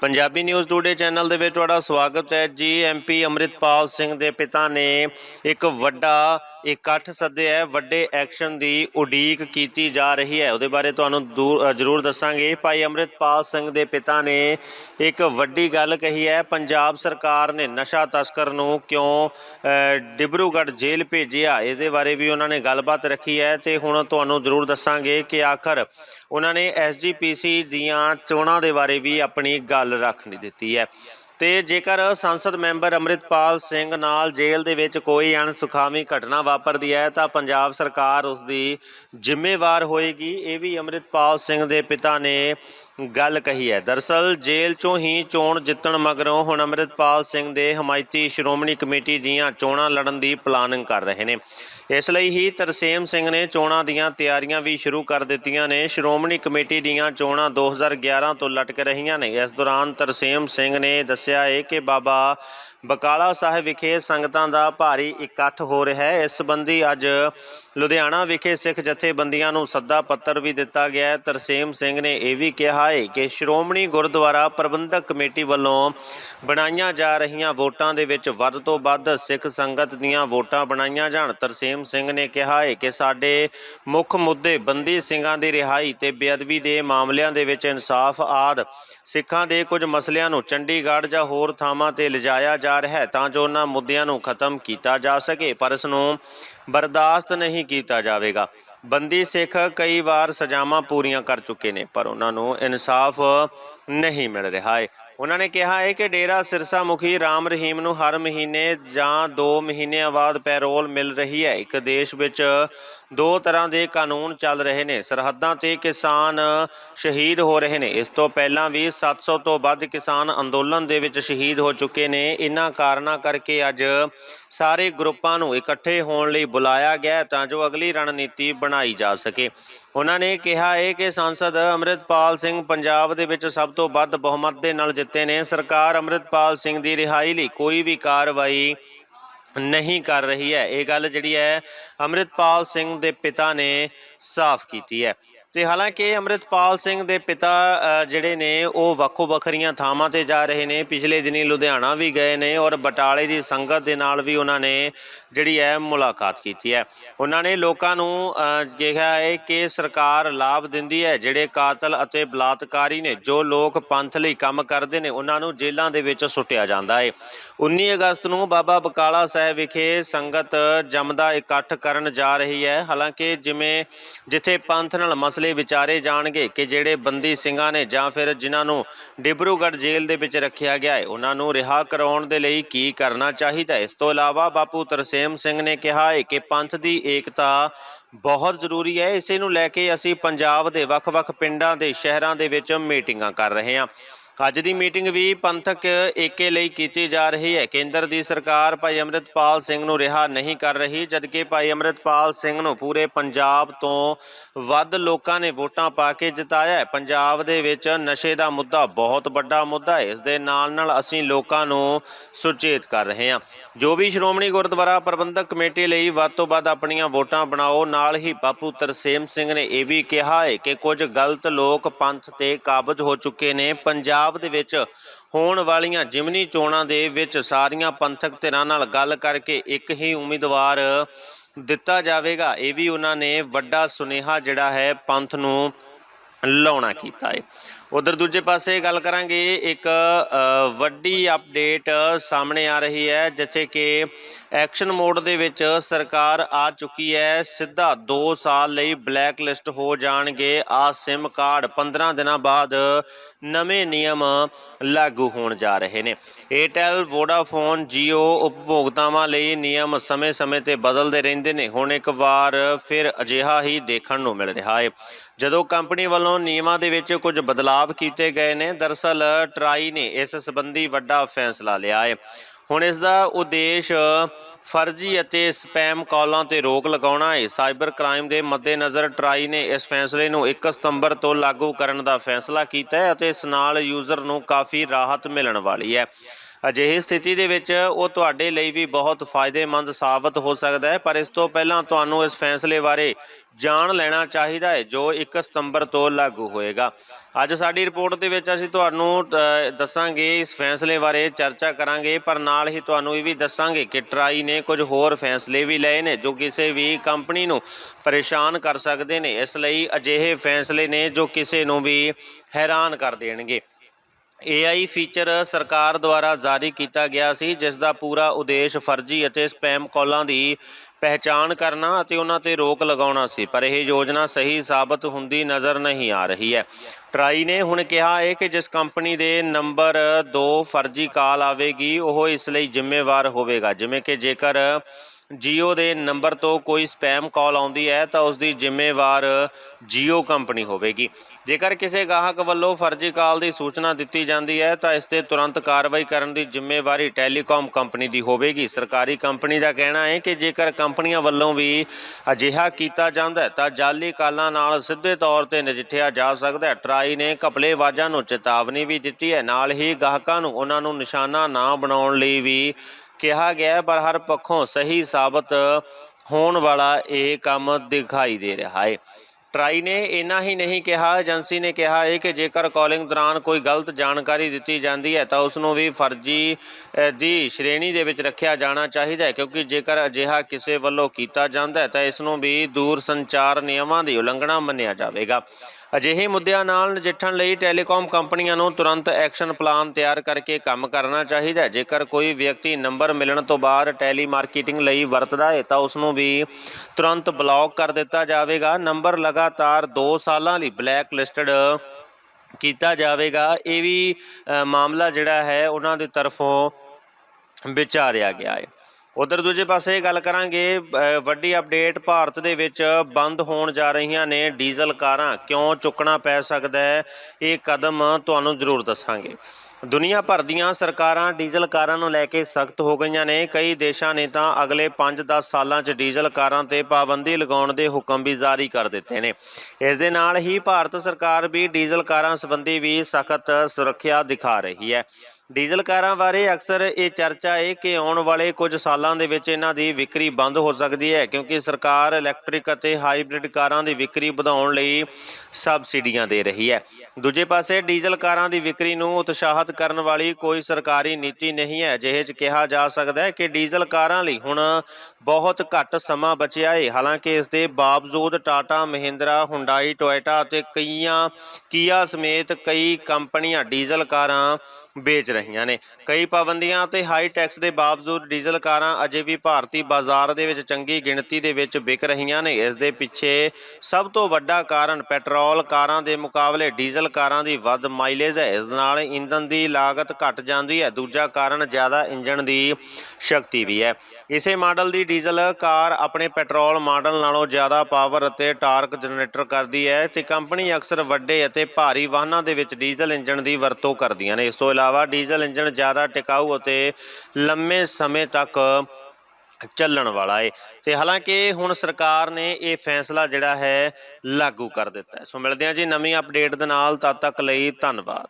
Punjabi news today channel ਦੇ ਵਿੱਚ ਤੁਹਾਡਾ ਸਵਾਗਤ ਹੈ। ਜੀ ਐਮਪੀ ਅੰਮ੍ਰਿਤਪਾਲ ਸਿੰਘ ਦੇ ਪਿਤਾ ਨੇ ਇੱਕ ਵੱਡਾ ਇਕੱਠ ਸੱਦਿਆ ਹੈ। ਵੱਡੇ ਐਕਸ਼ਨ ਦੀ ਉਡੀਕ ਕੀਤੀ ਜਾ ਰਹੀ ਹੈ। ਉਹਦੇ ਬਾਰੇ ਤੁਹਾਨੂੰ ਦੂਰ- ਜ਼ਰੂਰ ਦੱਸਾਂਗੇ। ਭਾਈ ਅੰਮ੍ਰਿਤਪਾਲ ਸਿੰਘ ਦੇ ਪਿਤਾ ਨੇ ਇੱਕ ਵੱਡੀ ਗੱਲ ਕਹੀ ਹੈ। ਪੰਜਾਬ ਸਰਕਾਰ ਨੇ ਨਸ਼ਾ ਤਸਕਰ ਨੂੰ ਕਿਉਂ ਡਿਬਰੂਗੜ੍ਹ ਜੇਲ੍ਹ ਭੇਜਿਆ? ਇਹਦੇ ਬਾਰੇ ਵੀ ਉਹਨਾਂ ਨੇ ਗੱਲਬਾਤ ਰੱਖੀ ਹੈ ਤੇ ਹੁਣ ਤੁਹਾਨੂੰ ਜ਼ਰੂਰ ਦੱਸਾਂਗੇ ਕਿ ਆਖਰ ਉਹਨਾਂ ਨੇ ਐਸਜੀਪੀਸੀ ਦੀਆਂ ਚੋਣਾਂ ਦੇ ਬਾਰੇ ਵੀ ਆਪਣੀ ਗੱਲ ਰੱਖ ਨਹੀਂ ਦਿੱਤੀ ਹੈ। ਤੇ ਜੇਕਰ ਸੰਸਦ ਮੈਂਬਰ ਅੰਮ੍ਰਿਤਪਾਲ ਸਿੰਘ ਨਾਲ ਜੇਲ੍ਹ ਦੇ ਵਿੱਚ ਕੋਈ ਅਣਸੁਖਾਵੀ ਘਟਨਾ ਵਾਪਰਦੀ ਹੈ, ਤਾਂ ਪੰਜਾਬ ਸਰਕਾਰ ਉਸ ਦੀ ਜ਼ਿੰਮੇਵਾਰ ਹੋਏਗੀ। ਇਹ ਵੀ ਅੰਮ੍ਰਿਤਪਾਲ ਸਿੰਘ ਦੇ ਪਿਤਾ ਨੇ ਗੱਲ ਕਹੀ ਹੈ। ਦਰਸਲ, ਜੇਲ੍ਹ ਚੋਂ ਹੀ ਚੋਣ ਜਿੱਤਣ ਮਗਰੋਂ ਹੁਣ ਅੰਮ੍ਰਿਤਪਾਲ ਸਿੰਘ ਦੇ ਹਮਾਇਤੀ ਸ਼੍ਰੋਮਣੀ ਕਮੇਟੀ ਦੀਆਂ ਚੋਣਾਂ ਲੜਨ ਦੀ ਪਲਾਨਿੰਗ ਕਰ ਰਹੇ ਨੇ। ਇਸ ਲਈ ਹੀ ਤਰਸੇਮ ਸਿੰਘ ਨੇ ਚੋਣਾਂ ਦੀਆਂ ਤਿਆਰੀਆਂ ਵੀ ਸ਼ੁਰੂ ਕਰ ਦਿੱਤੀਆਂ ਨੇ। ਸ਼੍ਰੋਮਣੀ ਕਮੇਟੀ ਦੀਆਂ ਚੋਣਾਂ 2011 ਤੋਂ ਲਟਕ ਰਹੀਆਂ ਨੇ। ਇਸ ਦੌਰਾਨ ਤਰਸੇਮ ਸਿੰਘ ਨੇ ਦੱਸਿਆ ਹੈ ਕਿ ਬਾਬਾ ਬਕਾਲਾ ਸਾਹਿਬ ਵਿਖੇ ਸੰਗਤਾਂ ਦਾ ਭਾਰੀ ਇਕੱਠ ਹੋ ਰਿਹਾ ਹੈ। ਇਸ ਸੰਬੰਧੀ ਅੱਜ ਲੁਧਿਆਣਾ ਵਿਖੇ ਸਿੱਖ ਜਥੇਬੰਦੀਆਂ ਨੂੰ ਸੱਦਾ ਪੱਤਰ ਵੀ ਦਿੱਤਾ ਗਿਆ ਹੈ। ਤਰਸੇਮ ਸਿੰਘ ਨੇ ਇਹ ਵੀ ਕਿਹਾ ਹੈ ਕਿ ਸ਼੍ਰੋਮਣੀ ਗੁਰਦੁਆਰਾ ਪ੍ਰਬੰਧਕ ਕਮੇਟੀ ਵੱਲੋਂ ਬਣਾਈਆਂ ਜਾ ਰਹੀਆਂ ਵੋਟਾਂ ਦੇ ਵਿੱਚ ਵੱਧ ਤੋਂ ਵੱਧ ਸਿੱਖ ਸੰਗਤ ਦੀਆਂ ਵੋਟਾਂ ਬਣਾਈਆਂ ਜਾਣ। ਤਰਸੇਮ ਸਿੰਘ ਨੇ ਕਿਹਾ ਹੈ ਕਿ ਸਾਡੇ ਮੁੱਖ ਮੁੱਦੇ ਬੰਦੀ ਸਿੰਘਾਂ ਦੀ ਰਿਹਾਈ ਤੇ ਬੇਅਦਬੀ ਦੇ ਮਾਮਲਿਆਂ ਦੇ ਵਿੱਚ ਇਨਸਾਫ ਆਦ, ਸਿੱਖਾਂ ਦੇ ਕੁਝ ਮਸਲਿਆਂ ਨੂੰ ਚੰਡੀਗੜ੍ਹ ਜਾਂ ਹੋਰ ਥਾਵਾਂ ਤੇ ਲਿਜਾਇਆ ਜਾ ਰਿਹਾ ਹੈ ਤਾਂ ਜੋ ਉਹਨਾਂ ਮੁੱਦਿਆਂ ਨੂੰ ਖਤਮ ਕੀਤਾ ਜਾ ਸਕੇ, ਪਰ ਇਸ ਨੂੰ ਬਰਦਾਸ਼ਤ ਨਹੀਂ ਕੀਤਾ ਜਾਵੇਗਾ। ਬੰਦੀ ਸਿੱਖ ਕਈ ਵਾਰ ਸਜ਼ਾਵਾਂ ਪੂਰੀਆਂ ਕਰ ਚੁੱਕੇ ਨੇ, ਪਰ ਉਹਨਾਂ ਨੂੰ ਇਨਸਾਫ ਨਹੀਂ ਮਿਲ ਰਿਹਾ ਹੈ। ਉਹਨਾਂ ਨੇ ਕਿਹਾ ਹੈ ਕਿ ਡੇਰਾ ਸਿਰਸਾ ਮੁਖੀ ਰਾਮ ਰਹੀਮ ਨੂੰ ਹਰ ਮਹੀਨੇ ਜਾਂ 2 ਮਹੀਨਿਆਂ ਬਾਅਦ ਪੈਰੋਲ ਮਿਲ ਰਹੀ ਹੈ। ਇੱਕ ਦੇਸ਼ ਵਿੱਚ ਦੋ ਤਰ੍ਹਾਂ ਦੇ ਕਾਨੂੰਨ ਚੱਲ ਰਹੇ ਨੇ। ਸਰਹੱਦਾਂ ਤੇ ਕਿਸਾਨ ਸ਼ਹੀਦ ਹੋ ਰਹੇ ਨੇ। ਇਸ ਤੋਂ ਪਹਿਲਾਂ ਵੀ 700 ਤੋਂ ਵੱਧ ਕਿਸਾਨ ਅੰਦੋਲਨ ਦੇ ਵਿੱਚ ਸ਼ਹੀਦ ਹੋ ਚੁੱਕੇ ਨੇ। ਇਨ੍ਹਾਂ ਕਾਰਨਾਂ ਕਰਕੇ ਅੱਜ ਸਾਰੇ ਗਰੁੱਪਾਂ ਨੂੰ ਇਕੱਠੇ ਹੋਣ ਲਈ ਬੁਲਾਇਆ ਗਿਆ ਤਾਂ ਜੋ ਅਗਲੀ ਰਣਨੀਤੀ ਬਣਾਈ ਜਾ ਸਕੇ। ਉਹਨਾਂ ਨੇ ਕਿਹਾ ਹੈ ਕਿ ਸੰਸਦ ਅੰਮ੍ਰਿਤਪਾਲ ਸਿੰਘ ਪੰਜਾਬ ਦੇ ਵਿੱਚ ਸਭ ਤੋਂ ਵੱਧ ਬਹੁਮਤ ਦੇ ਨਾਲ ਜਿੱਤੇ ਨੇ। ਸਰਕਾਰ ਅੰਮ੍ਰਿਤਪਾਲ ਸਿੰਘ ਦੀ ਰਿਹਾਈ ਲਈ ਕੋਈ ਵੀ ਕਾਰਵਾਈ ਨਹੀਂ ਕਰ ਰਹੀ ਹੈ। ਇਹ ਗੱਲ ਜਿਹੜੀ ਹੈ, ਅੰਮ੍ਰਿਤਪਾਲ ਸਿੰਘ ਦੇ ਪਿਤਾ ਨੇ ਸਾਫ਼ ਕੀਤੀ ਹੈ। ਤੇ ਹਾਲਾਂਕਿ ਅੰਮ੍ਰਿਤਪਾਲ ਸਿੰਘ ਦੇ ਪਿਤਾ ਜਿਹੜੇ ਨੇ, ਉਹ ਵੱਖੋ ਵੱਖਰੀਆਂ ਥਾਵਾਂ ਤੇ ਜਾ ਰਹੇ ਨੇ। ਪਿਛਲੇ ਦਿਨੀ ਲੁਧਿਆਣਾ ਵੀ ਗਏ ਨੇ ਔਰ ਬਟਾਲੇ ਦੀ ਸੰਗਤ ਦੇ ਨਾਲ ਵੀ ਉਹਨਾਂ ਨੇ ਜਿਹੜੀ ਹੈ ਮੁਲਾਕਾਤ ਕੀਤੀ ਹੈ। ਉਹਨਾਂ ਨੇ ਲੋਕਾਂ ਨੂੰ ਕਿਹਾ ਹੈ ਕਿ ਸਰਕਾਰ ਲਾਭ ਦਿੰਦੀ ਹੈ। ਜਿਹੜੇ ਕਾਤਲ ਅਤੇ ਬਲਾਤਕਾਰੀ ਨੇ, ਜੋ ਲੋਕ ਪੰਥ ਲਈ ਕੰਮ ਕਰਦੇ ਨੇ, ਉਹਨਾਂ ਨੂੰ ਜੇਲ੍ਹਾਂ ਦੇ ਵਿੱਚ ਸੁੱਟਿਆ ਜਾਂਦਾ ਹੈ। 19 ਅਗਸਤ ਨੂੰ ਬਾਬਾ ਬਕਾਲਾ ਸਾਹਿਬ ਵਿਖੇ ਸੰਗਤ ਜਮਦਾ ਇਕੱਠ ਕਰਨ ਜਾ ਰਹੀ ਹੈ। ਹਾਲਾਂਕਿ ਜਿਵੇਂ, ਜਿੱਥੇ ਪੰਥ ਨਾਲ ਮਸਲੇ ਵਿਚਾਰੇ ਜਾਣਗੇ ਕਿ ਜਿਹੜੇ ਬੰਦੀ ਸਿੰਘਾਂ ਨੇ ਜਾਂ ਫਿਰ ਜਿਨ੍ਹਾਂ ਨੂੰ ਡਿਬਰੂਗੜ੍ਹ ਜੇਲ੍ਹ ਦੇ ਵਿੱਚ ਰੱਖਿਆ ਗਿਆ ਹੈ, ਉਹਨਾਂ ਨੂੰ ਰਿਹਾ ਕਰਾਉਣ ਦੇ ਲਈ ਕੀ ਕਰਨਾ ਚਾਹੀਦਾ ਇਸ ਤੋਂ ਇਲਾਵਾ ਬਾਪੂ ਤਰਸੇਮ ਸਿੰਘ ਨੇ ਕਿਹਾ ਹੈ ਕਿ ਪੰਥ ਦੀ ਏਕਤਾ ਬਹੁਤ ਜ਼ਰੂਰੀ ਹੈ। ਇਸੇ ਨੂੰ ਲੈ ਕੇ ਅਸੀਂ ਪੰਜਾਬ ਦੇ ਵੱਖ-ਵੱਖ ਪਿੰਡਾਂ ਦੇ ਸ਼ਹਿਰਾਂ ਦੇ ਵਿੱਚ ਮੀਟਿੰਗਾਂ ਕਰ ਰਹੇ ਹਾਂ। ਅੱਜ ਦੀ ਮੀਟਿੰਗ ਵੀ ਪੰਥਕ ਏਕੇ ਲਈ ਕੀਤੀ ਜਾ ਰਹੀ ਹੈ। ਕੇਂਦਰ ਦੀ ਸਰਕਾਰ ਭਾਈ ਅੰਮ੍ਰਿਤਪਾਲ ਸਿੰਘ ਨੂੰ ਰਿਹਾ ਨਹੀਂ ਕਰ ਰਹੀ, ਜਦਕਿ ਭਾਈ ਅੰਮ੍ਰਿਤਪਾਲ ਸਿੰਘ ਨੂੰ ਪੂਰੇ ਪੰਜਾਬ ਤੋਂ ਵੱਧ ਲੋਕਾਂ ਨੇ ਵੋਟਾਂ ਪਾ ਕੇ ਜਿਤਾਇਆ ਪੰਜਾਬ ਦੇ ਵਿੱਚ ਨਸ਼ੇ ਦਾ ਮੁੱਦਾ ਬਹੁਤ ਵੱਡਾ ਮੁੱਦਾ ਹੈ। ਇਸ ਦੇ ਨਾਲ ਨਾਲ ਅਸੀਂ ਲੋਕਾਂ ਨੂੰ ਸੁਚੇਤ ਕਰ ਰਹੇ ਹਾਂ। ਜੋ ਵੀ ਸ਼੍ਰੋਮਣੀ ਗੁਰਦੁਆਰਾ ਪ੍ਰਬੰਧਕ ਕਮੇਟੀ ਲਈ ਵੱਧ ਤੋਂ ਵੱਧ ਆਪਣੀਆਂ ਵੋਟਾਂ ਬਣਾਓ, ਨਾਲ ਹੀ ਬਾਪੂ ਤਰਸੇਮ ਸਿੰਘ ਨੇ ਇਹ ਵੀ ਕਿਹਾ ਹੈ ਕਿ ਕੁਝ ਗਲਤ ਲੋਕ ਪੰਥ ਤੇ ਕਾਬਜ ਹੋ ਚੁੱਕੇ ਨੇ। ਪੰਜਾਬ ਦੇ ਵਿੱਚ ਹੋਣ ਵਾਲੀਆਂ ਜਿਮਨੀ ਚੋਣਾਂ ਦੇ ਵਿੱਚ ਸਾਰੀਆਂ ਪੰਥਕ ਧਿਰਾਂ ਨਾਲ ਗੱਲ ਕਰਕੇ ਇੱਕ ਹੀ ਉਮੀਦਵਾਰ ਦਿੱਤਾ ਜਾਵੇਗਾ। ਇਹ ਵੀ ਉਹਨਾਂ ਨੇ ਵੱਡਾ ਸੁਨੇਹਾ ਜਿਹੜਾ ਹੈ ਪੰਥ ਨੂੰ ਲਾਉਣਾ ਕੀਤਾ ਹੈ। ਉਧਰ ਦੂਜੇ ਪਾਸੇ ਗੱਲ ਕਰਾਂਗੇ, ਇੱਕ ਵੱਡੀ ਅਪਡੇਟ ਸਾਹਮਣੇ ਆ ਰਹੀ ਹੈ, ਜਿੱਥੇ ਕਿ ਐਕਸ਼ਨ ਮੋਡ ਦੇ ਵਿੱਚ ਸਰਕਾਰ ਆ ਚੁੱਕੀ ਹੈ, ਸਿੱਧਾ 2 ਸਾਲ ਲਈ ਬਲੈਕ ਲਿਸਟ ਹੋ ਜਾਣਗੇ, ਆ SIM ਕਾਰਡ 15 ਦਿਨਾਂ ਬਾਅਦ ਨਵੇਂ ਨਿਯਮ ਲਾਗੂ ਹੋਣ ਜਾ ਰਹੇ ਨੇ। ਏਅਰਟੈਲ ਵੋਡਾਫੋਨ Jio ਉਪਭੋਗਤਾਵਾਂ ਲਈ ਨਿਯਮ ਸਮੇਂ-ਸਮੇਂ ਤੇ ਬਦਲਦੇ ਰਹਿੰਦੇ ਨੇ। ਹੁਣ ਇੱਕ ਵਾਰ ਫਿਰ ਅਜਿਹਾ ਹੀ ਦੇਖਣ ਨੂੰ ਮਿਲ ਰਿਹਾ ਹੈ। ਜਦੋਂ ਕੰਪਨੀ ਵੱਲੋਂ ਨਿਯਮਾਂ ਦੇ ਵਿੱਚ ਕੁਝ ਬਦਲਾਵ ਕੀਤੇ ਗਏ ਨੇ ਦਰਸਲ ਟਰਾਈ ਨੇ ਇਸ ਸੰਬੰਧੀ ਵੱਡਾ ਫੈਸਲਾ ਲਿਆ ਹੈ। ਹੁਣ ਇਸ ਦਾ ਉਦੇਸ਼ ਫਰਜ਼ੀ ਅਤੇ ਸਪੈਮ ਕਾਲਾਂ ਤੇ ਰੋਕ ਲਗਾਉਣਾ ਹੈ। ਸਾਈਬਰ ਕ੍ਰਾਈਮ ਦੇ ਮੱਦੇਨਜ਼ਰ ਟਰਾਈ ਨੇ ਇਸ ਫੈਸਲੇ ਨੂੰ 1 ਸਤੰਬਰ ਤੋਂ ਲਾਗੂ ਕਰਨ ਦਾ ਫੈਸਲਾ ਕੀਤਾ ਹੈ ਅਤੇ ਇਸ ਨਾਲ ਯੂਜ਼ਰ ਨੂੰ ਕਾਫੀ ਰਾਹਤ ਮਿਲਣ ਵਾਲੀ ਹੈ। ਅਜਿਹੀ ਸਥਿਤੀ ਦੇ ਵਿੱਚ ਉਹ ਤੁਹਾਡੇ ਲਈ ਵੀ ਬਹੁਤ ਫਾਇਦੇਮੰਦ ਸਾਬਤ ਹੋ ਸਕਦਾ ਹੈ, ਪਰ ਇਸ ਤੋਂ ਪਹਿਲਾਂ ਤੁਹਾਨੂੰ ਇਸ ਫੈਸਲੇ ਬਾਰੇ ਜਾਣ ਲੈਣਾ ਚਾਹੀਦਾ ਹੈ, ਜੋ 1 ਸਤੰਬਰ ਤੋਂ ਲਾਗੂ ਹੋਏਗਾ। ਅੱਜ ਸਾਡੀ ਰਿਪੋਰਟ ਦੇ ਵਿੱਚ ਅਸੀਂ ਤੁਹਾਨੂੰ ਦੱਸਾਂਗੇ, ਇਸ ਫੈਸਲੇ ਬਾਰੇ ਚਰਚਾ ਕਰਾਂਗੇ, ਪਰ ਨਾਲ ਹੀ ਤੁਹਾਨੂੰ ਇਹ ਵੀ ਦੱਸਾਂਗੇ ਕਿ ਟਰਾਈ ਨੇ ਕੁਝ ਹੋਰ ਫੈਸਲੇ ਵੀ ਲਏ ਨੇ, ਜੋ ਕਿਸੇ ਵੀ ਕੰਪਨੀ ਨੂੰ ਪਰੇਸ਼ਾਨ ਕਰ ਸਕਦੇ ਨੇ, ਇਸ ਲਈ ਅਜਿਹੇ ਫੈਸਲੇ ਨੇ ਜੋ ਕਿਸੇ ਨੂੰ ਵੀ ਹੈਰਾਨ ਕਰ ਦੇਣਗੇ। AI ਫੀਚਰ ਸਰਕਾਰ ਦੁਆਰਾ ਜਾਰੀ ਕੀਤਾ ਗਿਆ ਸੀ, ਜਿਸ ਦਾ ਪੂਰਾ ਉਦੇਸ਼ ਫਰਜ਼ੀ ਅਤੇ ਸਪੈਮ ਕਾਲਾਂ ਦੀ ਪਹਿਚਾਣ ਕਰਨਾ ਅਤੇ ਉਹਨਾਂ ਤੇ ਰੋਕ ਲਗਾਉਣਾ ਸੀ, ਪਰ ਇਹ ਯੋਜਨਾ ਸਹੀ ਸਾਬਤ ਹੁੰਦੀ ਨਜ਼ਰ ਨਹੀਂ ਆ ਰਹੀ ਹੈ। ਟਰਾਈ ਨੇ ਹੁਣ ਕਿਹਾ ਹੈ ਕਿ ਜਿਸ ਕੰਪਨੀ ਦੇ ਨੰਬਰ 2 ਫਰਜ਼ੀ ਕਾਲ ਆਵੇਗੀ, ਉਹ ਇਸ ਲਈ ਜ਼ਿੰਮੇਵਾਰ ਹੋਵੇਗਾ, ਜਿਵੇਂ ਕਿ ਜੇਕਰ ਜੀਓ ਦੇ ਨੰਬਰ ਤੋਂ ਕੋਈ ਸਪੈਮ ਕਾਲ ਆਉਂਦੀ ਹੈ ਤਾਂ ਉਸ ਦੀ ਜ਼ਿੰਮੇਵਾਰ ਜੀਓ ਕੰਪਨੀ ਹੋਵੇਗੀ। ਜੇਕਰ ਕਿਸੇ ਗਾਹਕ ਵੱਲੋਂ ਫਰਜ਼ੀ ਕਾਲ ਦੀ ਸੂਚਨਾ ਦਿੱਤੀ ਜਾਂਦੀ ਹੈ ਤਾਂ ਇਸ ਤੇ ਤੁਰੰਤ ਕਾਰਵਾਈ ਕਰਨ ਦੀ ਜ਼ਿੰਮੇਵਾਰੀ ਟੈਲੀਕਾਮ ਕੰਪਨੀ ਦੀ ਹੋਵੇਗੀ। ਸਰਕਾਰੀ ਕੰਪਨੀ ਦਾ ਕਹਿਣਾ ਹੈ ਕਿ ਜੇਕਰ ਕੰਪਨੀਆਂ ਵੱਲੋਂ ਵੀ ਅਜਿਹਾ ਕੀਤਾ ਜਾਂਦਾ ਹੈ ਤਾਂ ਜਾਲੀ ਕਾਲਾਂ ਨਾਲ ਸਿੱਧੇ ਤੌਰ ਤੇ ਨਜਿੱਠਿਆ ਜਾ ਸਕਦਾ ਹੈ। ਟਰਾਈ ਨੇ ਘਪਲੇਬਾਜ਼ਾਂ ਨੂੰ ਚੇਤਾਵਨੀ ਵੀ ਦਿੱਤੀ ਹੈ। ਨਾਲ ਹੀ ਗਾਹਕਾਂ ਨੂੰ ਉਹਨਾਂ ਨੂੰ ਨਿਸ਼ਾਨਾ ਨਾ ਬਣਾਉਣ ਲਈ ਵੀ ਕਿਹਾ ਗਿਆ ਪਰ ਹਰ ਪੱਖੋਂ ਸਹੀ ਸਾਬਤ ਹੋਣ ਵਾਲਾ ਇਹ ਕੰਮ ਦਿਖਾਈ ਦੇ ਰਿਹਾ ਹੈ। ਟਰਾਈ ਨੇ ਇਨਾ ਹੀ ਨਹੀਂ ਕਿਹਾ, ਏਜੰਸੀ ਨੇ ਕਿਹਾ ਹੈ ਕਿ ਜੇਕਰ ਕਾਲਿੰਗ ਦੌਰਾਨ ਕੋਈ ਗਲਤ ਜਾਣਕਾਰੀ ਦਿੱਤੀ ਜਾਂਦੀ ਹੈ, ਤਾਂ ਉਸ ਨੂੰ ਵੀ ਫਰਜ਼ੀ ਦੀ ਸ਼੍ਰੇਣੀ ਦੇ ਵਿੱਚ ਰੱਖਿਆ ਜਾਣਾ ਚਾਹੀਦਾ ਹੈ, ਕਿਉਂਕਿ ਜੇਕਰ ਅਜਿਹਾ ਕਿਸੇ ਵੱਲੋਂ ਕੀਤਾ ਜਾਂਦਾ ਹੈ, ਤਾਂ ਇਸ ਨੂੰ ਵੀ ਦੂਰ ਸੰਚਾਰ ਨਿਯਮਾਂ ਦੀ ਉਲੰਘਣਾ ਮੰਨਿਆ ਜਾਵੇਗਾ। ਅਜਿਹੇ ਮੁੱਦਿਆਂ ਨਾਲ ਨਜਿੱਠਣ ਲਈ ਟੈਲੀਕਾਮ ਕੰਪਨੀਆਂ ਨੂੰ ਤੁਰੰਤ ਐਕਸ਼ਨ ਪਲਾਨ ਤਿਆਰ ਕਰਕੇ ਕੰਮ ਕਰਨਾ ਚਾਹੀਦਾ ਹੈ। ਜੇਕਰ ਕੋਈ ਵਿਅਕਤੀ ਨੰਬਰ ਮਿਲਣ ਤੋਂ ਬਾਅਦ ਟੈਲੀ ਮਾਰਕੀਟਿੰਗ ਲਈ ਵਰਤਦਾ ਹੈ, ਤਾਂ ਉਸ ਨੂੰ ਵੀ ਤੁਰੰਤ ਬਲੌਕ ਕਰ ਦਿੱਤਾ ਜਾਵੇਗਾ। ਨੰਬਰ ਲਗਾਤਾਰ 2 ਸਾਲਾਂ ਲਈ ਬਲੈਕ ਲਿਸਟਡ ਕੀਤਾ ਜਾਵੇਗਾ। ਇਹ ਵੀ ਮਾਮਲਾ ਜਿਹੜਾ ਹੈ, ਉਹਨਾਂ ਦੀ ਤਰਫੋਂ ਵਿਚਾਰਿਆ ਗਿਆ ਹੈ। ਉਧਰ ਦੂਜੇ ਪਾਸੇ ਗੱਲ ਕਰਾਂਗੇ ਵੱਡੀ ਅਪਡੇਟ ਭਾਰਤ ਦੇ ਵਿੱਚ ਬੰਦ ਹੋਣ ਜਾ ਰਹੀਆਂ ਨੇ ਡੀਜ਼ਲ ਕਾਰਾਂ। ਕਿਉਂ ਚੁੱਕਣਾ ਪੈ ਸਕਦਾ ਹੈ? ਇਹ ਕਦਮ ਤੁਹਾਨੂੰ ਜ਼ਰੂਰ ਦੱਸਾਂਗੇ। ਦੁਨੀਆ ਭਰ ਦੀਆਂ ਸਰਕਾਰਾਂ ਡੀਜ਼ਲ ਕਾਰਾਂ ਨੂੰ ਲੈ ਕੇ ਸਖਤ ਹੋ ਗਈਆਂ ਨੇ। ਕਈ ਦੇਸ਼ਾਂ ਨੇ ਤਾਂ ਅਗਲੇ 5-10 ਸਾਲਾਂ 'ਚ ਡੀਜ਼ਲ ਕਾਰਾਂ ਤੇ ਪਾਬੰਦੀ ਲਗਾਉਣ ਦੇ ਹੁਕਮ ਵੀ ਜਾਰੀ ਕਰ ਦਿੱਤੇ ਨੇ। ਇਸ ਦੇ ਨਾਲ ਹੀ ਭਾਰਤ ਸਰਕਾਰ ਵੀ ਡੀਜ਼ਲ ਕਾਰਾਂ ਸੰਬੰਧੀ ਵੀ ਸਖਤ ਸੁਰੱਖਿਆ ਦਿਖਾ ਰਹੀ ਹੈ। ਡੀਜ਼ਲ ਕਾਰਾਂ ਬਾਰੇ ਅਕਸਰ ਇਹ ਚਰਚਾ ਹੈ ਕਿ ਆਉਣ ਵਾਲੇ ਕੁਝ ਸਾਲਾਂ ਦੇ ਵਿੱਚ ਇਹਨਾਂ ਦੀ ਵਿਕਰੀ ਬੰਦ ਹੋ ਸਕਦੀ ਹੈ, ਕਿਉਂਕਿ ਸਰਕਾਰ ਇਲੈਕਟ੍ਰਿਕ ਅਤੇ ਹਾਈਬ੍ਰਿਡ ਕਾਰਾਂ ਦੀ ਵਿਕਰੀ ਵਧਾਉਣ ਲਈ ਸਬਸਿਡੀਆਂ ਦੇ ਰਹੀ ਹੈ। ਦੂਜੇ ਪਾਸੇ ਡੀਜ਼ਲ ਕਾਰਾਂ ਦੀ ਵਿਕਰੀ ਨੂੰ ਉਤਸ਼ਾਹਿਤ ਕਰਨ ਵਾਲੀ ਕੋਈ ਸਰਕਾਰੀ ਨੀਤੀ ਨਹੀਂ ਹੈ, ਜਿਹੇ 'ਚ ਕਿਹਾ ਜਾ ਸਕਦਾ ਹੈ ਕਿ ਡੀਜ਼ਲ ਕਾਰਾਂ ਲਈ ਹੁਣ ਬਹੁਤ ਘੱਟ ਸਮਾਂ ਬਚਿਆ ਹੈ ਹਾਲਾਂਕਿ ਇਸ ਦੇ ਬਾਵਜੂਦ ਟਾਟਾ, ਮਹਿੰਦਰਾ, ਹੁੰਡਾਈ, ਟੋਇਟਾ ਅਤੇ ਕਈਆਂ, ਕੀਆ ਸਮੇਤ ਕਈ ਕੰਪਨੀਆਂ ਡੀਜ਼ਲ ਕਾਰਾਂ ਵੇਚ ਰਹੀਆਂ ਨੇ। ਕਈ ਪਾਬੰਦੀਆਂ ਅਤੇ ਹਾਈ ਟੈਕਸ ਦੇ ਬਾਵਜੂਦ ਡੀਜ਼ਲ ਕਾਰਾਂ ਅਜੇ ਵੀ ਭਾਰਤੀ ਬਾਜ਼ਾਰ ਦੇ ਵਿੱਚ ਚੰਗੀ ਗਿਣਤੀ ਦੇ ਵਿੱਚ ਵਿਕ ਰਹੀਆਂ ਨੇ। ਇਸ ਦੇ ਪਿੱਛੇ ਸਭ ਤੋਂ ਵੱਡਾ ਕਾਰਨ ਪੈਟਰੋਲ ਕਾਰਾਂ ਦੇ ਮੁਕਾਬਲੇ ਡੀਜ਼ਲ ਕਾਰਾਂ ਦੀ ਵੱਧ ਮਾਈਲੇਜ ਹੈ। ਇਸ ਨਾਲ ਇੰਧਨ ਦੀ ਲਾਗਤ ਘਟ ਜਾਂਦੀ ਹੈ। ਦੂਜਾ ਕਾਰਨ ਜ਼ਿਆਦਾ ਇੰਜਣ ਦੀ ਸ਼ਕਤੀ ਵੀ ਹੈ। ਇਸੇ ਮਾਡਲ ਦੀ ਡੀਜ਼ਲ ਕਾਰ ਆਪਣੇ ਪੈਟਰੋਲ ਮਾਡਲ ਨਾਲੋਂ ਜ਼ਿਆਦਾ ਪਾਵਰ ਅਤੇ ਟਾਰਕ ਜਨਰੇਟਰ ਕਰਦੀ ਹੈ ਤੇ ਕੰਪਨੀ ਅਕਸਰ ਵੱਡੇ ਅਤੇ ਭਾਰੀ ਵਾਹਨਾਂ ਦੇ ਵਿੱਚ ਡੀਜ਼ਲ ਇੰਜਣ ਦੀ ਵਰਤੋਂ ਕਰਦੀਆਂ ਨੇ। ਇਸ ਤੋਂ ਇਲਾਵਾ ਡੀਜ਼ਲ ਇੰਜਣ ਜ਼ਿਆਦਾ ਟਿਕਾਊ ਅਤੇ ਲੰਮੇ ਸਮੇਂ ਤੱਕ ਚੱਲਣ ਵਾਲਾ ਹੈ ਤੇ ਹਾਲਾਂਕਿ ਹੁਣ ਸਰਕਾਰ ਨੇ ਇਹ ਫੈਸਲਾ ਜਿਹੜਾ ਹੈ ਲਾਗੂ ਕਰ ਦਿੱਤਾ ਸੋ ਮਿਲਦੇ ਹਾਂ ਜੀ ਨਵੀਂ ਅਪਡੇਟ ਦੇ ਨਾਲ, ਤਦ ਤੱਕ ਲਈ ਧੰਨਵਾਦ।